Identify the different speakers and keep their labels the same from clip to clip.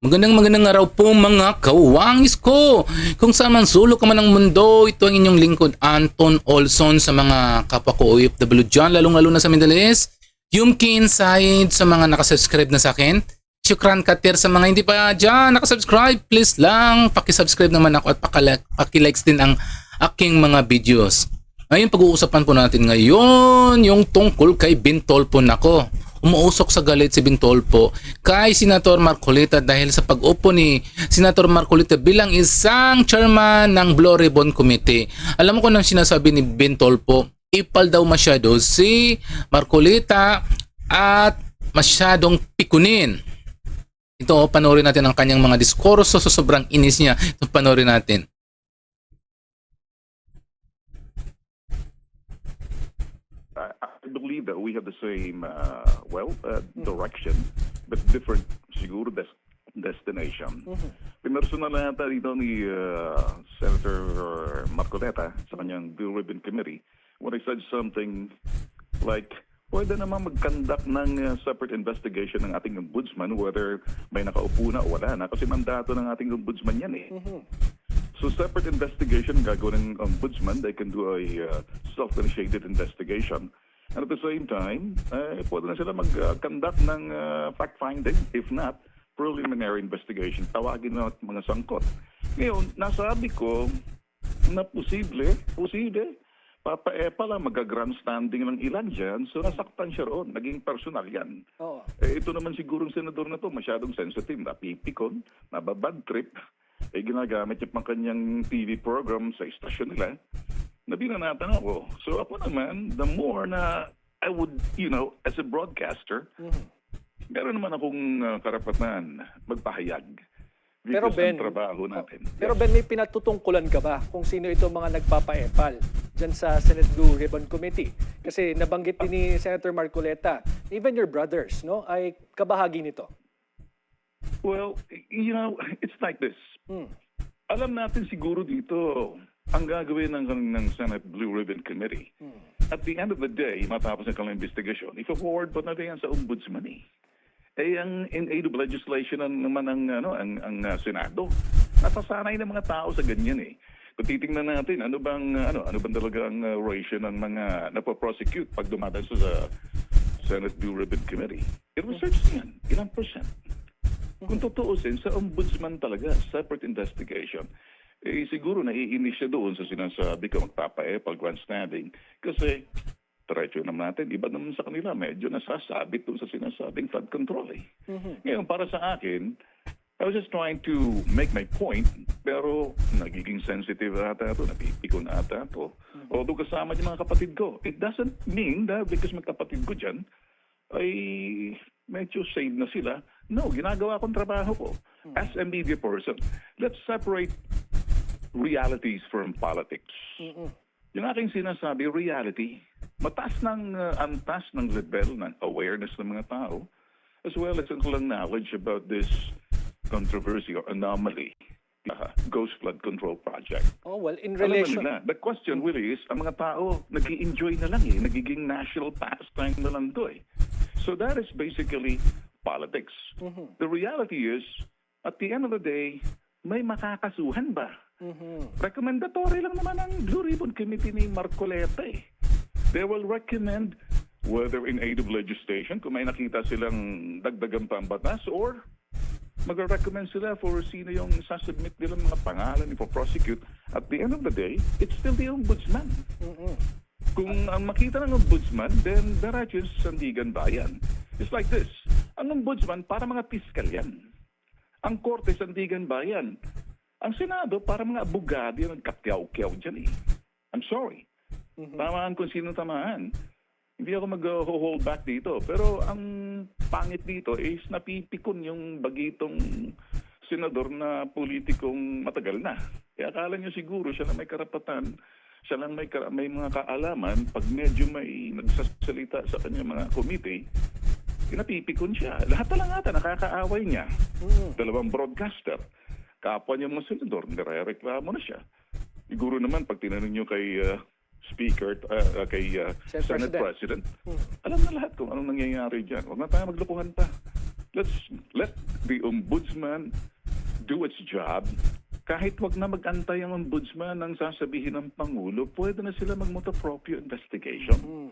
Speaker 1: Magandang magandang araw po mga kawangis ko! Kung saan man sulok ka man ng mundo, ito ang inyong lingkod Anton Olson sa mga kapwa ko OFW dyan, lalong-lalo na sa Middle East. Yumkin Said sa mga nakasubscribe na sa akin. Shukran Katir sa mga hindi pa dyan nakasubscribe. Please lang, pakisubscribe naman ako at pakala- pakilikes din ang aking mga videos. Ngayon pag-uusapan po natin ngayon yung tungkol kay Bintolpo nako. Umuusok sa galit si Bintolpo kay Senator Marcolita dahil sa pag-upo ni Senator Marcolita bilang isang chairman ng Blue Ribbon Committee. Alam kung anong sinasabi ni Bintolpo? Ipal daw masyado si Marcolita at masyadong pikunin. Ito, panoorin natin ang kanyang mga diskurso sa sobrang inis niya. Ito, panoorin natin.
Speaker 2: I, I believe that we have the same, uh, well, uh, direction, but different, siguro, des- destination. Pinersonal na yata dito ni uh, Senator Marcoleta sa kanyang Blue Ribbon Committee when I said something like, pwede naman mag-conduct ng uh, separate investigation ng ating ombudsman whether may nakaupo na o wala na kasi mandato ng ating ombudsman yan eh. So separate investigation gagawin ng ombudsman. They can do a uh, self-initiated investigation. And at the same time, eh, pwede na sila mag-conduct ng uh, fact-finding. If not, preliminary investigation. Tawagin na mga sangkot. Ngayon, nasabi ko na posible, posible, Papa Epa lang mag-grandstanding ng ilan dyan. So nasaktan siya roon. Naging personal yan.
Speaker 3: Oo.
Speaker 2: Eh, ito naman sigurong senador na to, masyadong sensitive, napipikon, nababad trip. Eh, ginagamit niya pang kanyang TV program sa istasyon nila na binanatan ako. So ako naman, the more na I would, you know, as a broadcaster, meron naman akong uh, karapatan magpahayag.
Speaker 3: Pero Ben,
Speaker 2: trabaho natin.
Speaker 3: Pero Ben, may pinatutungkulan ka ba kung sino ito mga nagpapaepal dyan sa Senate Blue Ribbon Committee? Kasi nabanggit din ni Senator Marcoleta, even your brothers, no, ay kabahagi nito.
Speaker 2: Well, you know, it's like this.
Speaker 3: Hmm.
Speaker 2: Alam natin siguro dito ang gagawin ng, ng Senate Blue Ribbon Committee. At the end of the day, matapos ng kanilang investigation, i-forward pa natin yan sa ombudsman eh. Eh, ang in aid of legislation ang, naman ang, ano, ang, ang uh, Senado. Nasasanay ng mga tao sa ganyan eh. Kung titingnan natin, ano bang, uh, ano, ano bang talaga ang uh, ratio ng mga napaprosecute pag dumadaan sa sa Senate Blue Ribbon Committee? I-research yan. Ilang percent? Kung tutuusin, sa ombudsman talaga, separate investigation, eh siguro naiinis siya doon sa sinasabi ko magpapaepal grandstanding kasi diretso naman natin, iba naman sa kanila, medyo nasasabit doon sa sinasabing flood control eh. Ngayon, para sa akin, I was just trying to make my point, pero nagiging sensitive ata ito, napipikon ata ito. Although kasama yung mga kapatid ko, it doesn't mean that because may kapatid ko dyan, ay medyo save na sila. No, ginagawa kong trabaho ko. As a media person, let's separate realities from politics. Yung aking sinasabi, reality, mataas ng uh, antas ng level ng awareness ng mga tao, as well as ang knowledge about this controversy or anomaly, uh, Ghost Flood Control Project.
Speaker 3: Oh, well, in relation...
Speaker 2: nila. The question really is, ang mga tao, nag enjoy na lang eh. Nagiging national pastime na lang to eh. So that is basically politics. The reality is, at the end of the day, may makakasuhan ba? Recommendatory lang naman ang Blue Ribbon Committee ni Marcoleta eh. They will recommend whether in aid of legislation, kung may nakita silang dagdagan pa ang batas, or magre-recommend sila for sino yung sasubmit nilang mga pangalan for prosecute. At the end of the day, it's still the ombudsman. Kung ang makita ng ombudsman, then diretso Sandigan Bayan. It's like this. Ang ombudsman, para mga piskal yan. Ang korte, Sandigan Bayan. Ang Senado, para mga abogado yung nagkakyaw-kyaw dyan eh. I'm sorry. Tamaan kung sino tamaan. Hindi ako mag-hold back dito. Pero ang pangit dito is napipikon yung bagitong senador na politikong matagal na. Kaya akala nyo siguro siya na may karapatan, siya lang may, may mga kaalaman pag medyo may nagsasalita sa kanya mga committee, pinapipikon siya. Lahat na lang ata nakakaaway niya. Dalawang broadcaster. Kapwa niya mga senador, nire-reklamo na siya. Siguro naman pag tinanong niyo kay uh, Speaker, uh, uh, kay uh,
Speaker 3: Senate
Speaker 2: Senate
Speaker 3: President.
Speaker 2: President, alam na lahat kung anong nangyayari dyan. Huwag na tayo maglukuhan pa. let's let the ombudsman do its job. Kahit wag na mag-antay ang ombudsman ng sasabihin ng Pangulo, pwede na sila mag-motu proprio investigation.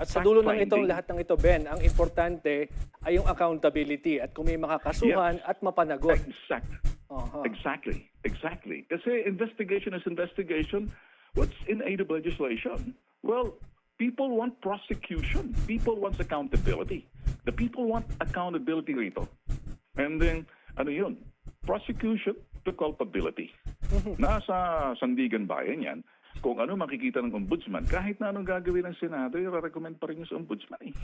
Speaker 3: At sa dulo ng itong lahat ng ito, Ben, ang importante ay yung accountability at kung may makakasuhan at mapanagot.
Speaker 2: Exact.
Speaker 3: Aha.
Speaker 2: Exactly. Exactly. Kasi investigation is investigation. What's in aid of legislation? Well, people want prosecution. People want accountability. The people want accountability rito. And then, ano yun? Prosecution to culpability. Nasa Sandigan Bayan yan. Kung ano makikita ng ombudsman, kahit na anong gagawin ng Senado, i-recommend pa rin yung sa ombudsman eh.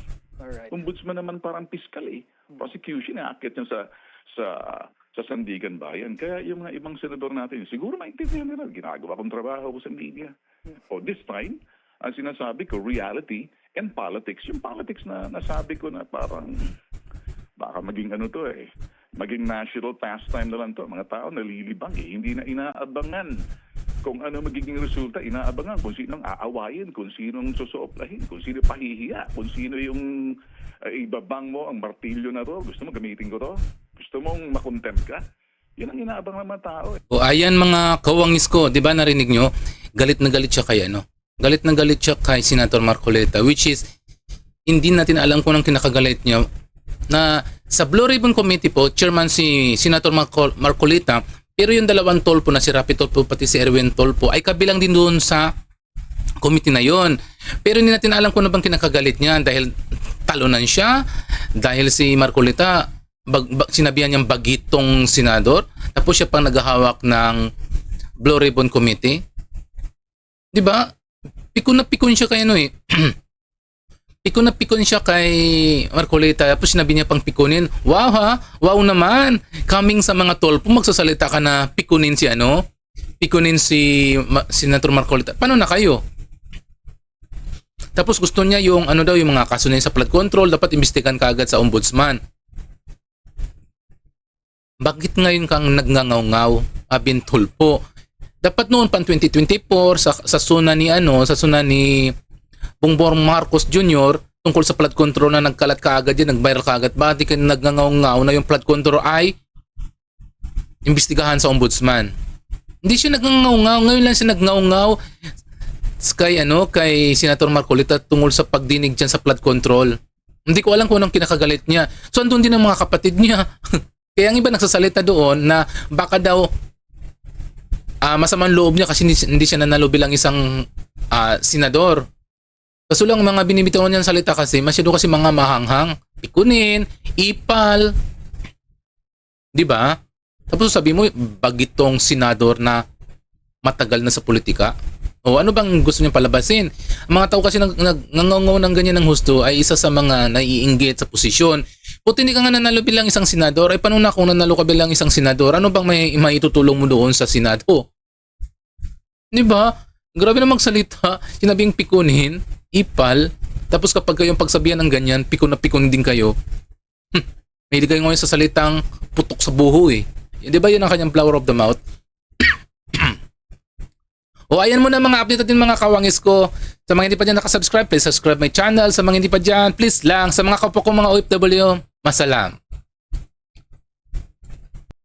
Speaker 3: Alright.
Speaker 2: Ombudsman naman parang piskal eh. Prosecution, aakit niya sa sa sa Sandigan Bayan. Kaya yung mga ibang senador natin, siguro maintindihan nila, ginagawa kong trabaho ko sa media. O this time, ang sinasabi ko, reality and politics. Yung politics na nasabi ko na parang baka maging ano to eh, maging national pastime na lang to. Mga tao nalilibang eh, hindi na inaabangan kung ano magiging resulta, inaabangan kung sinong aawayin, kung sinong susoplahin, kung sino pahihiya, kung sino yung uh, ibabang mo ang martilyo na to. Gusto mo gamitin ko to? Gusto mong makontempt ka? Yun ang inaabang ng mga tao eh.
Speaker 1: O ayan mga kawangis ko, 'di ba narinig nyo? Galit na galit siya kay ano? Galit na galit siya kay Senator Marcoleta which is hindi natin alam kung anong kinakagalit niya na sa Blue Ribbon Committee po, chairman si Senator Marco- Marcoleta, pero yung dalawang tolpo na si Rapi Tolpo pati si Erwin Tolpo ay kabilang din doon sa committee na yon. Pero hindi natin alam kung ano bang kinakagalit niya dahil talunan siya, dahil si Marcoleta bag, bag, sinabihan niyang bagitong senador, tapos siya pang naghahawak ng Blue Ribbon Committee. 'Di ba? Pikon na pikon siya kay ano eh. pikon na pikon siya kay Marcoleta tapos sinabi niya pang pikunin. Wow ha? Wow naman. Coming sa mga tolpo magsasalita ka na pikunin si ano? Pikunin si Ma- Senator Marcoleta. Paano na kayo? Tapos gusto niya yung ano daw yung mga kaso yun sa flood control dapat imbestigahan kaagad sa ombudsman. Bakit ngayon kang nagngangaw-ngaw, Abin Tulpo? Dapat noon pang 2024 sa sa suna ni ano, sa suna ni Bongbong Marcos Jr. tungkol sa flood control na nagkalat kaagad yan, nag-viral kaagad. Bakit nagngangaw-ngaw na yung flood control ay imbestigahan sa ombudsman? Hindi siya nagngangaw-ngaw, ngayon lang siya nagngangaw kay ano kay Senator Marcolita tungkol sa pagdinig diyan sa flood control. Hindi ko alam kung anong kinakagalit niya. So andun din ang mga kapatid niya. Kaya ang iba nagsasalita doon na baka daw ah masamang loob niya kasi hindi, hindi siya nanalo bilang isang ah, senador. Kaso lang mga binibitawan niyang salita kasi masyado kasi mga mahanghang, pikunin, ipal. 'Di ba? Tapos sabi mo bagitong senador na matagal na sa politika. O ano bang gusto niyang palabasin? Ang mga tao kasi nag, nag, ng ganyan ng husto ay isa sa mga naiinggit sa posisyon. Puti hindi ka nga nanalo bilang isang senador, ay paano na kung nanalo ka bilang isang senador, ano bang may maitutulong mo doon sa senado? Di ba? Grabe na magsalita, sinabing pikunin, ipal, tapos kapag kayong pagsabihan ng ganyan, pikon na pikon din kayo. Hmm, may kayo ngayon sa salitang putok sa buho eh. Di ba yun ang kanyang flower of the mouth? O ayan mo na mga update natin mga kawangis ko. Sa mga hindi pa dyan nakasubscribe, please subscribe my channel. Sa mga hindi pa dyan, please lang. Sa mga kapwa ko mga OFW, masalam.